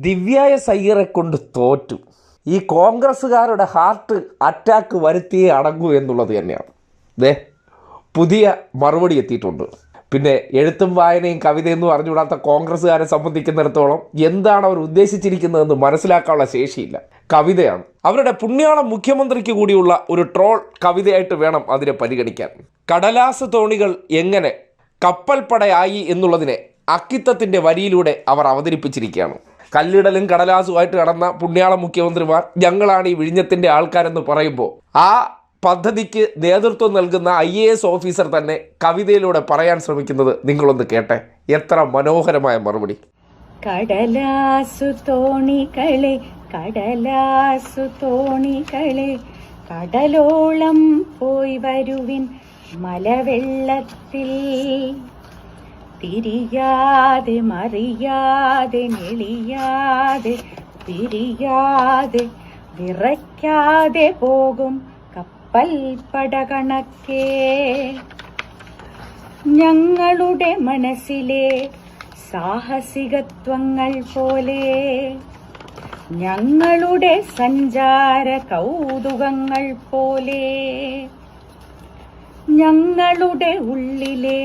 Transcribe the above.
ദിവ്യായ സയ്യറെ കൊണ്ട് തോറ്റു. ഈ കോൺഗ്രസ്സുകാരുടെ ഹാർട്ട് അറ്റാക്ക് വരുത്തിയേ അടങ്ങൂ എന്നുള്ളത് തന്നെയാണ്. ദേ പുതിയ മറുപടി എത്തിയിട്ടുണ്ട്. പിന്നെ എഴുത്തും വായനയും കവിതയെന്നും അറിഞ്ഞുകൂടാത്ത കോൺഗ്രസ്സുകാരെ സംബന്ധിക്കുന്നിടത്തോളം എന്താണ് അവർ ഉദ്ദേശിച്ചിരിക്കുന്നതെന്ന് മനസ്സിലാക്കാനുള്ള ശേഷിയില്ല. കവിതയാണ്. അവരുടെ പുണ്യാളം മുഖ്യമന്ത്രിക്ക് കൂടിയുള്ള ഒരു ട്രോൾ കവിതയായിട്ട് വേണം അതിനെ പരിഗണിക്കാൻ. കടലാസ് തോണികൾ എങ്ങനെ കപ്പൽപ്പടയായി എന്നുള്ളതിനെ അക്കിത്തത്തിന്റെ വരിയിലൂടെ അവർ അവതരിപ്പിച്ചിരിക്കുകയാണ്. കല്ലിടലും കടലാസുമായിട്ട് കടന്ന പുണ്യാള മുഖ്യമന്ത്രിമാർ ഞങ്ങളാണ് ഈ വിഴിഞ്ഞത്തിന്റെ ആൾക്കാരെന്ന് പറയുമ്പോൾ ആ പദ്ധതിക്ക് നേതൃത്വം നൽകുന്ന ഐ എ എസ് ഓഫീസർ തന്നെ കവിതയിലൂടെ പറയാൻ ശ്രമിക്കുന്നത് നിങ്ങളൊന്ന് കേട്ടെ. എത്ര മനോഹരമായ മറുപടി. കടലാസു തോണികളെ കടലാസു തോണികളെ കടലോളം പോയി വരുവിൻ മലവെള്ളത്തിൽ. തിരിയാതെ മറിയാതെ നെളിയാതെ തിരിയാതെ വിറയ്ക്കാതെ പോകും കപ്പൽ പടകണക്കേ. ഞങ്ങളുടെ മനസ്സിലെ സാഹസികത്വങ്ങൾ പോലെ ഞങ്ങളുടെ സഞ്ചാര കൗതുകങ്ങൾ പോലെ ഞങ്ങളുടെ ഉള്ളിലെ